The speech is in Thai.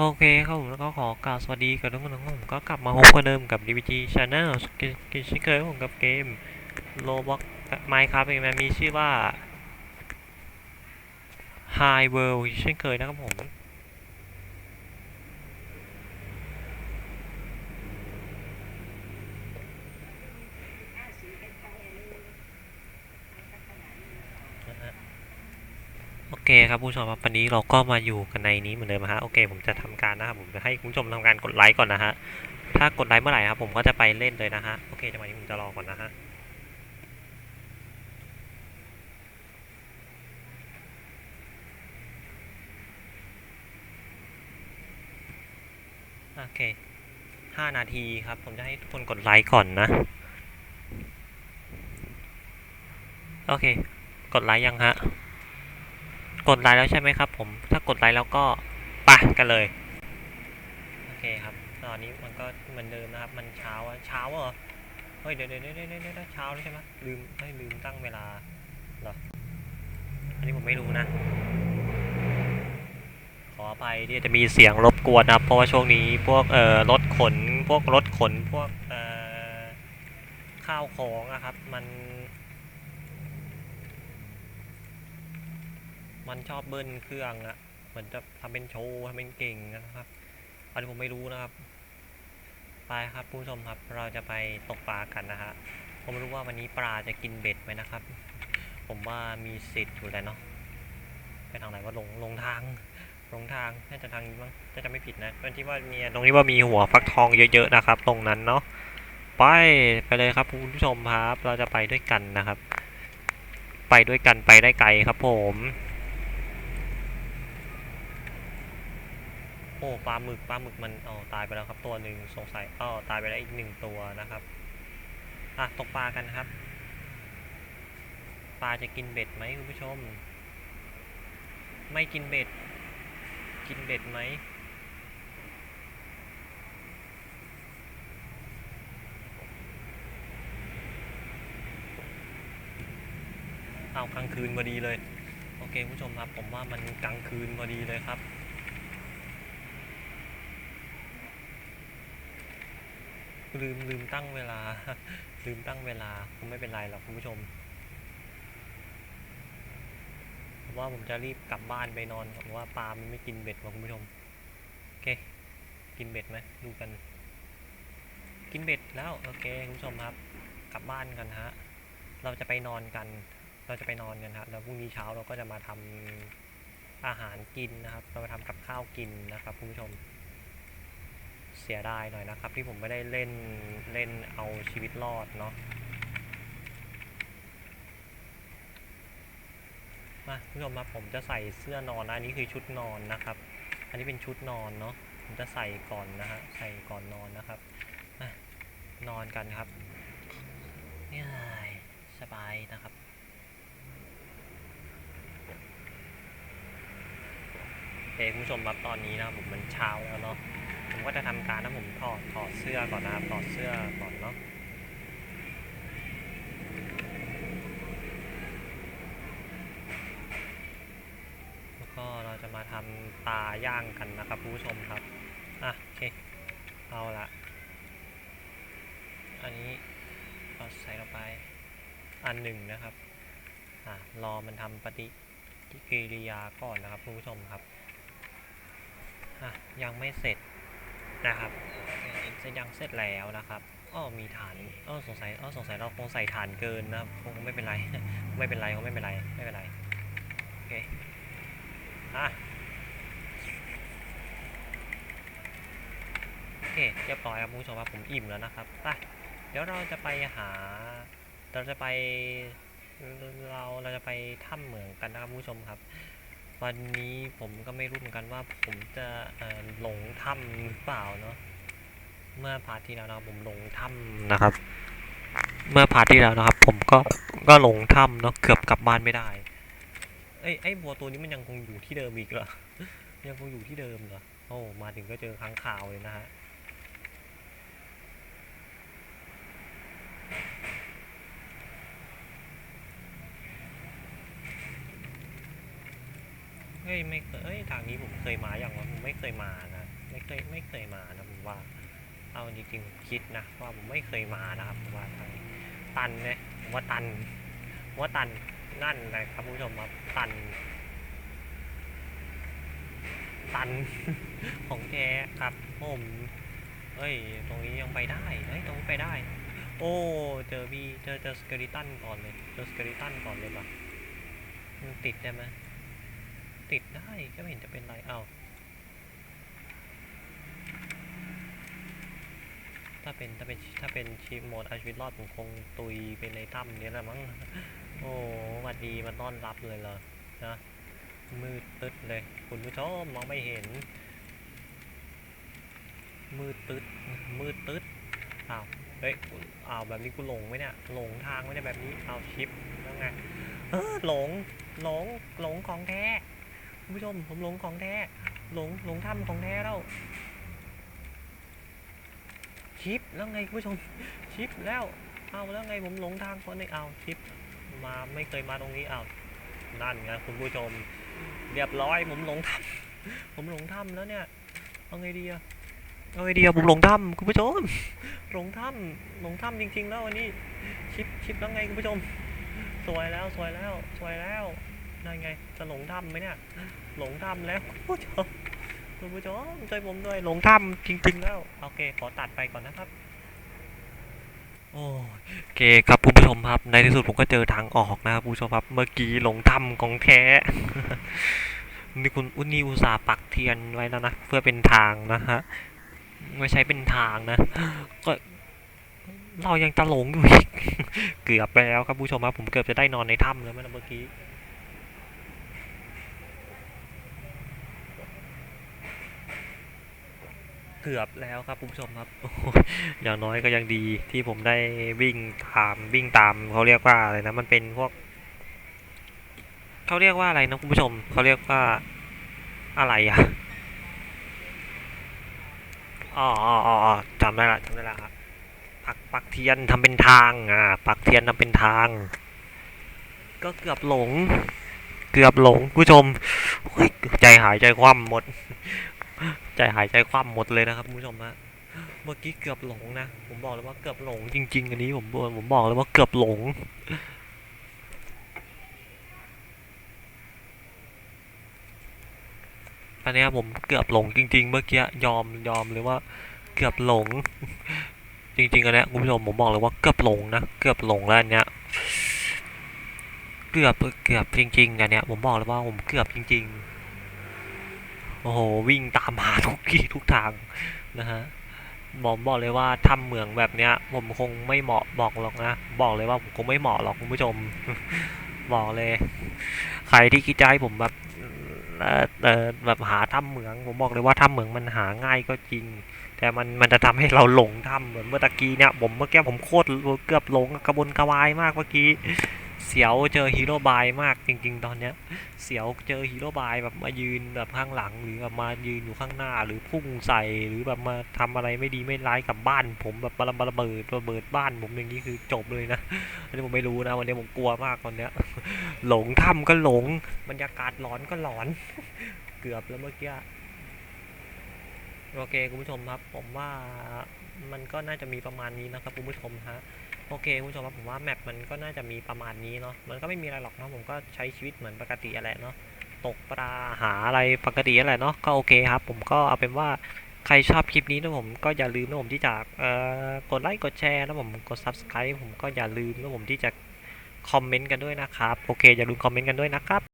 โอเคครับผมแล้วก็ขอกราวสวัสดีกับทุกคนทุกคนผมก็กลับมาพบกันเดิมกับ DVG Channel กินชิคเคยผมกับเกม Roblox Minecraft เองนะมีชื่อว่า High World เช่นเคยนะครับผม โอ เคครับผู้ชมครับวันนี้เราก็มาอยู่กันในนี้เหมือนเดิมนะฮะโอเคผมจะทำการนะครับผมจะให้คุณผู้ชมทำการกดไลค์ก่อนนะฮะถ้ากดไลค์เมื่อไหร่ครับผมก็จะไปเล่นเลยนะฮะโอเคจังหวะนี้ผมจะรอก่อนนะฮะโอเคห้านาทีครับผมจะให้ทุกคนกดไลค์ก่อนนะโอเค กดไลค์ยังฮะ กดไลค์แล้วใช่ไหมครับ ผม ถ้ากดไลค์แล้วก็ไปกันเลย โอเคครับ ตอนนี้มันก็เหมือนเดิมนะครับ มันเช้าเช้าเหรอ เฮ้ยเดี๋ยวเดี๋ยวเดี๋ยวเดี๋ยวเดี๋ยวเช้าแล้วใช่ไหมลืมไม่ลืมตั้งเวลาเหรอ อันนี้ผมไม่รู้นะ ขออภัยที่จะมีเสียงรบกวนนะเพราะว่าช่วงนี้พวกเอ่อรถขน พวกรถขน พวกเอ่อข้าวของอะครับ มัน มันชอบเบิ้ลเครื่องอะเหมือนจะทำเป็นโชว์ทำเป็นเก่งนะครับอันนี้ผมไม่รู้นะครับ ไปครับผู้ชมครับ เราจะไปตกปลากันนะฮะ ผมไม่รู้ว่าวันนี้ปลาจะกินเบ็ดไหมนะครับ ผมว่ามีสิทธิ์อยู่แล้วเนาะ ไปทางไหนว่าลงลงทางลงทาง น่าจะทางนี้มั้งถ้าจะไม่ผิดนะตรงที่ว่ามีตรงที่ว่ามีหัวฟักทองเยอะๆนะครับ ตรงนั้นเนาะ ไปไปเลยครับคุณผู้ชมครับ เราจะไปด้วยกันนะครับ ไปด้วยกันไปได้ไกลครับผม โอ้ปลาหมึกปลาหมึกมันอ๋อตายไปแล้วครับตัวหนึ่งสงสัยอ๋อตายไปแล้วอีกหนึ่งตัวนะครับอะตกปลากันครับปลาจะกินเบ็ดไหมคุณผู้ชม ไม่กินเบ็ด กินเบ็ดไหมเอากลางคืนพอดีเลย โอเคคุณผู้ชมครับ ผมว่ามันกลางคืนพอดีเลยครับ ลืมลืมตั้งเวลา ลืมตั้งเวลาคงไม่เป็นไรหรอกคุณผู้ชมผมว่าผมจะรีบกลับบ้านไปนอนผมว่าปลามันไม่กินเบ็ดว่ะคุณผู้ชมโอเค กินเบ็ดไหมดูกัน กินเบ็ดแล้วโอเคคุณผู้ชมครับ กลับบ้านกันฮะ เราจะไปนอนกัน เราจะไปนอนกันฮะแล้วพรุ่งนี้เช้าเราก็จะมาทำอาหารกินนะครับ เรามาทำกับข้าวกินนะครับคุณผู้ชม เสียดายหน่อยนะครับ ที่ผมไม่ได้เล่นเล่นเอาชีวิตรอดเนาะมาคุณผู้ชมมาผมจะใส่เสื้อนอนนะอันนี้คือชุดนอนนะครับ อันนี้เป็นชุดนอนเนาะผมจะใส่ก่อนนะฮะใส่ก่อนนอนนะครับมานอนกันครับนี่ยสบายนะครับโอคคุณผู้ชมครับตอนนี้นะผมมันเช้าแล้วเนาะ ผมก็จะทำการนะผมถอดถอดเสื้อก่อนนะครับถอดเสื้อก่อนเนาะแล้วก็เราจะมาทำปลาย่างกันนะครับผู้ชมครับอะโอเคเอาละอันนี้เราใส่ลงไปอันหนึ่งนะครับอะรอมันทำปฏิกิริยาก่อนนะครับผู้ชมครับอะยังไม่เสร็จ นะครับเสร็จยังเสร็จแล้วนะครับอ้อมีฐานอ้อสงสัยอ้อสงสัยเราคงใส่ฐานเกินนะครับคงไม่เป็นไรไม่เป็นไรคงไม่เป็นไรไม่เป็นไรโอเคอะโอเคเรียบร้อยครับผู้ชมครับผมอิ่มแล้วนะครับไปเดี๋ยวเราจะไปหาเราจะไปเราเราจะไปถ้ำเหมืองกันนะครับผู้ชมครับ วันนี้ผมก็ไม่รู้เหมือนกันว่าผมจะหลงถ้ำหรือเปล่าเนาะเมื่อพาร์ทที่แล้วนะผมหลงถ้ำนะครับ เมื่อพาร์ทที่แล้วนะครับ ผมก็ก็หลงถ้ำเนาะเกือบกลับบ้านไม่ได้ไอ้ไอ้บัวตัวนี้มันยังคงอยู่ที่เดิมอีกเหรอยังคงอยู่ที่เดิมเหรอโอ้มาถึงก็เจอค้างคาวเลยนะฮะ ฮ้ยไม่เคยเอ้ยทางนี้ผมเคยมาอย่างวะผมไม่เคยมานะไม่เคยไม่เคยมานะผมว่า เอาจริงๆผมคิดนะว่าผมไม่เคยมานะครับผมว่าทางตันเนี่ยผมว่าตันผมว่าตันนั่นแหละครับผู้ชมครับตัน ตันของแท้ครับผมเอ้ย ตรงนี้ยังไปได้เฮ้ยตรงนี้ไปได้ โอ้เจอพี่เจอเจอสเกลิตันก่อนเลยเจอสเกลิตันก่อนเลยปะมันติดได้ไหม ติดได้ก็ไม่เห็นจะเป็นไรเอาถ้าเป็นถ้าเป็นถ้าเป็นชีพโหมดอาชีวิตรอดผมคงตุยไปในถ้ำนี้แหละมั้งโอ้หวัดดีมาต้อนรับเลยเหรอนะมืดตึ๊ดเลย คุณผู้ชมมองไม่เห็น มืดตึ๊ดมืดตึ๊ดอ้าวเฮ้ยอ้าวแบบนี้กูหลงไหมเนี่ยหลงทางไหมเนี่ยแบบนี้เอาชิปแล้วไงเออหลงหลงหลงของแท้ คุณผู้ชมผมหลงของแท้หลงหลงถ้ำของแท้แล้วชิปแล้วไงคุณผู้ชมชิปแล้วเอาแล้วไงผมหลงทางคนนี้เอาชิป มาไม่เคยมาตรงนี้เอานั่นไงคุณผู้ชม เรียบร้อยผมหลงถ้ำผมหลงถ้ำแล้วเนี่ยเอาไงดีอะเอาไงดีอะผมหลงถ้ำคุณผู้ชมหลงถ้ำหลงถ้ำจริง ๆ แล้ววันนี้ ชิปชิปแล้วไงคุณผู้ชม สวยแล้วสวยแล้วสวยแล้ว นั่นไงจะหลงถ้ำไหมเนี่ย หลงถ้ำแล้วคุณผู้ชมคุณผู้ชมช่วยผมด้วยหลงถ้ำจริง ๆ แล้ว โอเค ขอตัดไปก่อนนะครับ โอเคครับคุณผู้ชมครับ ในที่สุดผมก็เจอทางออกนะครับคุณผู้ชมครับ เมื่อกี้หลงถ้ำของแท้ นี่คุณอุนีอุตสาปักเทียนไว้แล้วนะ เพื่อเป็นทางนะฮะ ไม่ใช่เป็นทางนะ ก็เรายังตะหลงอยู่อีก เกือบไปแล้วครับผู้ชมครับ ผมเกือบจะได้นอนในถ้ำแล้วเมื่อกี้ เกือบแล้วครับคุณผู้ชมครับอย่างน้อยก็ยังดีที่ผมได้วิ่งตามวิ่งตามเขาเรียกว่าอะไรนะมันเป็นพวกเขาเรียกว่าอะไรนะคุณผู้ชมเขาเรียกว่าอะไรอะอ๋ออ๋ออจำได้ละจำได้ละครับปักปักเทียนทำเป็นทางอ่าปักเทียนทำเป็นทาง ก็เกือบหลง เกือบหลงผู้ชมใจหายใจคว่ำหมด ใจหายใจคว่ำหมดเลยนะครับคุณผู้ชมฮะเมื่อกี้เกือบหลงนะ ผมบอกเลยว่าเกือบหลงจริง ๆ อันนี้ผมบอกผมบอกเลยว่าเกือบหลงอันเนี้ยผมเกือบหลงจริง ๆ เมื่อกี้ยอมยอมเลยว่า เกือบหลง จริงๆอันเนี้ยคุณผู้ชมผมบอกเลยว่าเกือบหลงนะเกือบหลงแล้วอันเนี้ยเกือบเกือบจริงๆอันเนี้ยผมบอกเลยว่าผมเกือบจริง ๆ โอ้โหวิ่งตามหาทุกที่ทุกทางนะฮะผมบอกเลยว่าทำเหมืองแบบเนี้ย ผมคงไม่เหมาะบอกหรอกนะ บอกเลยว่าผมคงไม่เหมาะหรอกคุณผู้ชม บอกเลย ใครที่คิดจะให้ผมแบบเอ่อแบบหาถ้ำเหมือง ผมบอกเลยว่าถ้ำเหมืองมันหาง่ายก็จริง แต่มันมันจะทำให้เราหลงถ้ำเหมือนเมื่อตะกี้เนี่ยผมเมื่อกี้ผมโคตรเกือบหลงกระบนกระวายมากเมื่อกี้ เสียวเจอฮีโร่บายมากจริง ๆ ตอนเนี้ย เสียวเจอฮีโร่บายแบบมายืนแบบข้างหลังหรือแบบมายืนอยู่ข้างหน้าหรือพุ่งใส่หรือแบบมาทำอะไรไม่ดีไม่ร้ายกับบ้าน ผมแบบระเบิดระเบิดบ้านผมอย่างนี้คือจบเลยนะอันนี้ผมไม่รู้นะวันนี้ผมกลัวมากตอนเนี้ย หลงถ้ำก็หลงบรรยากาศหลอนก็หลอน เกือบแล้วเมื่อกี้โอเคคุณผู้ชมครับ ผมว่ามันก็น่าจะมีประมาณนี้นะครับคุณผู้ชมฮะ โอเคคุณผู้ชมครับผมว่าแมปมันก็น่าจะมีประมาณนี้เนาะมันก็ไม่มีอะไรหรอกเนาะผมก็ใช้ชีวิตเหมือนปกติอะไรเนาะตกปลาหาอะไรปกติอะไรเนาะก็โอเคครับ ผมก็เอาเป็นว่าใครชอบคลิปนี้นะผมก็อย่าลืมนะผมที่จะกดไลค์กดแชร์นะผมกด subscribe ผมก็อย่าลืมนะผมที่จะคอมเมนต์กันด้วยนะครับ โอเคอย่าลืมคอมเมนต์กันด้วยนะครับ